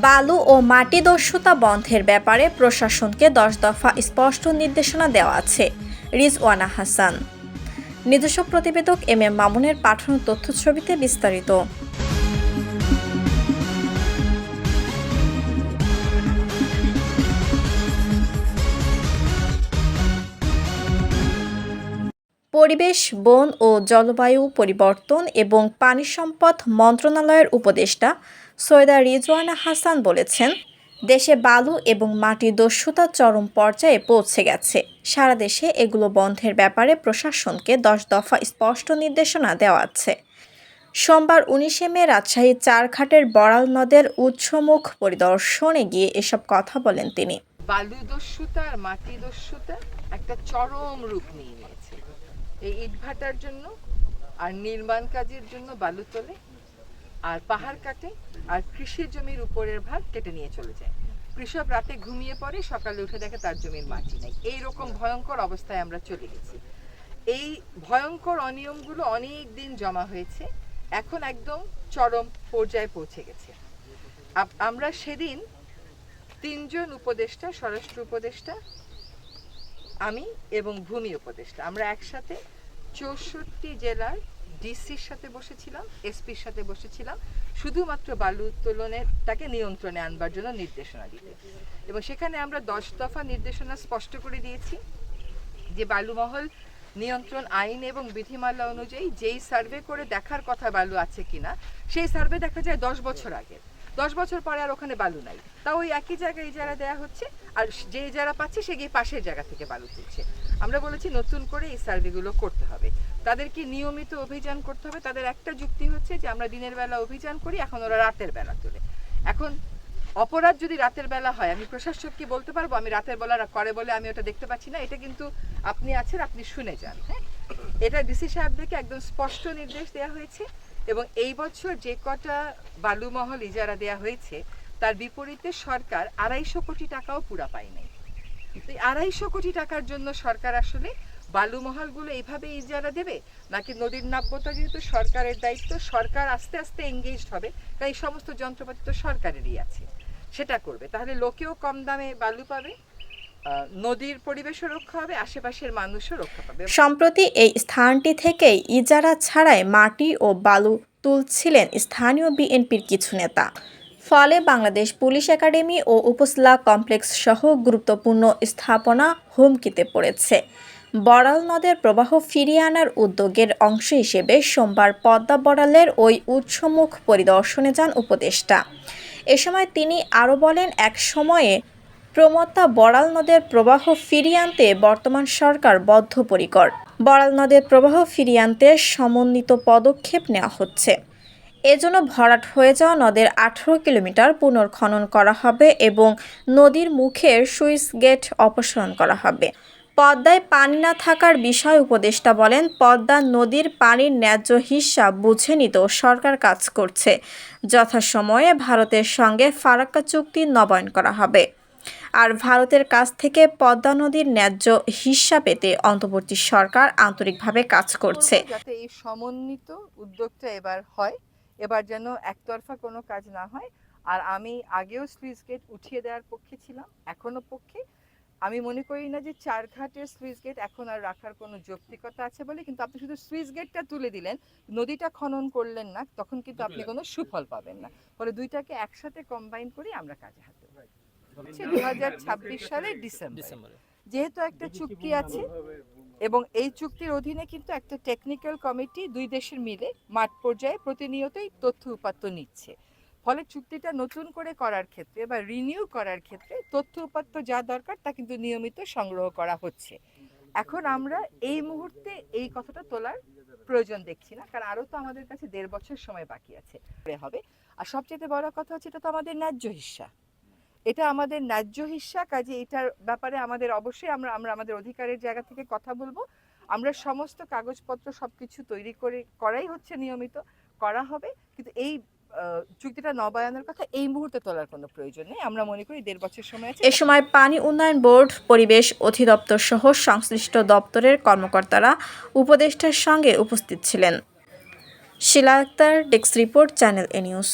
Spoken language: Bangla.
বালু ও মাটি দস্যুতা বন্ধের ব্যাপারে প্রশাসনকে দশ দফা স্পষ্ট নির্দেশনা দেওয়া আছে, রিজওয়ানা হাসান। নিজস্ব প্রতিবেদক এম এম মামুনের পাঠানো তথ্যছবিতে বিস্তারিত। পরিবেশ, বন ও জলবায়ু পরিবর্তন এবং পানি সম্পদ মন্ত্রণালয়ের উপদেষ্টা সৈয়দা রিজওয়ানা হাসান বলেছেন, দেশে বালু এবং মাটি দস্যুতা চরম পর্যায়ে পৌঁছে গেছে। সারা দেশে এগুলো বন্ধের ব্যাপারে প্রশাসনকে দশ দফা স্পষ্ট নির্দেশনা দেওয়া আছে। সোমবার উনিশে মে রাজশাহী চারঘাটের বড়াল নদের উৎসমুখ পরিদর্শনে গিয়ে এসব কথা বলেন তিনি। বালু দস্যুতা আর মাটি দস্যুতা একটা চরম রূপ নিয়ে নিয়েছে। এই ইটভাটার জন্য আর নির্মাণ কাজের জন্য বালু তোলে আর পাহাড় কাটে আর কৃষি জমির উপরের ভাগ কেটে নিয়ে চলে যায়। কৃষক রাতে ঘুমিয়ে পড়ে, সকালে উঠে দেখে তার জমির মাটি নেই। এই রকম ভয়ঙ্কর অবস্থায় আমরা চলে গেছি। এই ভয়ঙ্কর অনিয়মগুলো অনেক দিন জমা হয়েছে, এখন একদম চরম পর্যায়ে পৌঁছে গেছে। আমরা সেদিন তিনজন উপদেষ্টা, স্বরাষ্ট্র উপদেষ্টা, আমি এবং ভূমি উপদেষ্টা, আমরা একসাথে চৌষট্টি জেলার ডিসির সাথে বসেছিলাম, এসপির সাথে বসেছিলাম, শুধুমাত্র বালু উত্তোলনের তাকে নিয়ন্ত্রণে আনবার জন্য নির্দেশনা দিতে। এবং সেখানে আমরা দশ দফা নির্দেশনা স্পষ্ট করে দিয়েছি যে বালুমহল নিয়ন্ত্রণ আইন এবং বিধিমালা অনুযায়ী যেই সার্ভে করে দেখার কথা বালু আছে কিনা, সেই সার্ভে দেখা যায় দশ বছর আগে। দশ বছর পরে আর ওখানে বালু নাই। তা ওই একই জায়গায় ইজারা দেওয়া হচ্ছে আর যে ইজারা পাচ্ছে সে গিয়ে পাশের জায়গা থেকে বালু তুলছে। আমরা বলেছি নতুন করে এই সার্ভেগুলো করতে হবে। তাদেরকে নিয়মিত অভিযান করতে হবে। তাদের একটা যুক্তি হচ্ছে যে, আমরা দিনের বেলা অভিযান করি, এখন ওরা রাতের বেলা তোলে। এখন অপরাধ যদি রাতের বেলা হয়, আমি প্রশাসককে বলতে পারব, আমি রাতের বেলা করে বলে আমি ওটা দেখতে পাচ্ছি না। এটা কিন্তু আপনি আছেন, আপনি শুনে যান হ্যাঁ? এটা ডিসি সাহেবদেরকে একদম স্পষ্ট নির্দেশ দেওয়া হয়েছে এবং এই বছর যে কটা বালুমহল ইজারা দেওয়া হয়েছে, তার বিপরীতে সরকার আড়াইশো কোটি টাকাও পুরা পায়নি আড়াইশো কোটি টাকার জন্য সরকার আসলে বালুমহলগুলো এইভাবে ইজারা দেবে? নাকি নদীর নাব্যতা যেহেতু সরকারের দায়িত্ব, সরকার আস্তে আস্তে এঙ্গেজড হবে, তাই সমস্ত যন্ত্রপাতি তো সরকারেরই আছে। সেটা করবে। তাহলে লোকেও কম দামে বালু পাবে নদীর পরিবেশও রক্ষা হবে, আশেপাশের মানুষও রক্ষা পাবে। সম্প্রতি এই স্থানটি থেকেই ইজারা ছাড়াই মাটি ও বালু তুলছিলেন স্থানীয় বিএনপির কিছু নেতা। ফলে বাংলাদেশ পুলিশ একাডেমি ও উপজেলা কমপ্লেক্স সহ গুরুত্বপূর্ণ স্থাপনা হুমকিতে পড়েছে। বড়াল নদের প্রবাহ ফিরিয়ে আনার উদ্যোগের অংশ হিসেবে সোমবার পদ্মা বড়ালের ওই উৎসমুখ পরিদর্শনে যান উপদেষ্টা। এ সময় তিনি আরও বলেন, এক সময়ে প্রমত্তা বড়াল নদের প্রবাহ ফিরিয়ে আনতে বর্তমান সরকার বদ্ধপরিকর। বড়াল নদের প্রবাহ ফিরিয়ে আনতে সমন্বিত পদক্ষেপ নেওয়া হচ্ছে। এজন্য ভরাট হয়ে যাওয়া নদের আঠারো কিলোমিটার পুনর্খনন করা হবে এবং নদীর মুখের সুইচ গেট অপসারণ করা হবে। পদ্মায় পানি না থাকার বিষয় উপদেষ্টা বলেন, পদ্মা নদীর পানির ন্যায্য হিসাব বুঝে নিতেও সরকার কাজ করছে। যথাসময়ে ভারতের সঙ্গে ফারাক্কা চুক্তি নবায়ন করা হবে। আর ভারতের কাছ থেকে পদ্মা নদীর ন্যায্য হিস্সা পেতে অন্তর্বর্তী সরকার আন্তরিকভাবে কাজ করছে। যাতে এই সমন্বিত উদ্যোগটা এবার হয়, এবার যেন একতরফা কোনো কাজ না হয়। আর আমি আগেও স্লুইস গেট উঠিয়ে দেওয়ার পক্ষে ছিলাম এখনও পক্ষে। আমি মনে করি না যে চারঘাটের স্লুইস গেট এখন আর রাখার কোনো যৌক্তিকতা আছে বলে কিন্তু আপনি শুধু সুইচ গেটটা তুলে দিলেন নদীটা খনন করলেন না তখন কিন্তু আপনি কোনো সুফল পাবেন না। ফলে দুইটাকে একসাথে কম্বাইন করে আমরা কাজে হাতে দু হাজার ছাব্বিশ সালের ডিসেম্বর। যেহেতু একটা চুক্তি আছে এবং এই চুক্তির অধীনে কিন্তু একটা টেকনিক্যাল কমিটি দুই দেশের মিলে মাঠ পর্যায়ে প্রতিনিয়তই তথ্য উপাত্ত নিচ্ছে। ফলে চুক্তিটা নতুন করে করার ক্ষেত্রে বা রিনিউ করার ক্ষেত্রে তথ্য উপাত্ত যা দরকার তা কিন্তু নিয়মিত সংগ্রহ করা হচ্ছে। এখন আমরা এই মুহূর্তে এই কথাটা তোলার প্রয়োজন দেখছি না, কারণ আরও তো আমাদের কাছে দেড় বছর সময় বাকি আছে হবে। আর সবচেয়ে বড় কথা হচ্ছে এটা তো আমাদের ন্যায্য হিস্সা এটা আমাদের ন্যায্য হিস্সা কাজে এটার ব্যাপারে আমাদের অবশ্যই আমরা আমরা আমাদের অধিকারের জায়গা থেকে কথা বলব। আমরা সমস্ত কাগজপত্র সব কিছু তৈরি করে, করাই হচ্ছে নিয়মিত, করা হবে। কিন্তু এই চুক্তিটা নবায়নের কথা এই মুহূর্তে তোলার কোনো প্রয়োজন নেই। আমরা মনে করি দেড় বছর সময় আছে। এ সময় পানি উন্নয়ন বোর্ড, পরিবেশ অধিদপ্তর সহ সংশ্লিষ্ট দপ্তরের কর্মকর্তারা উপদেষ্টার সঙ্গে উপস্থিত ছিলেন। Shila Akter desk report, channel A news.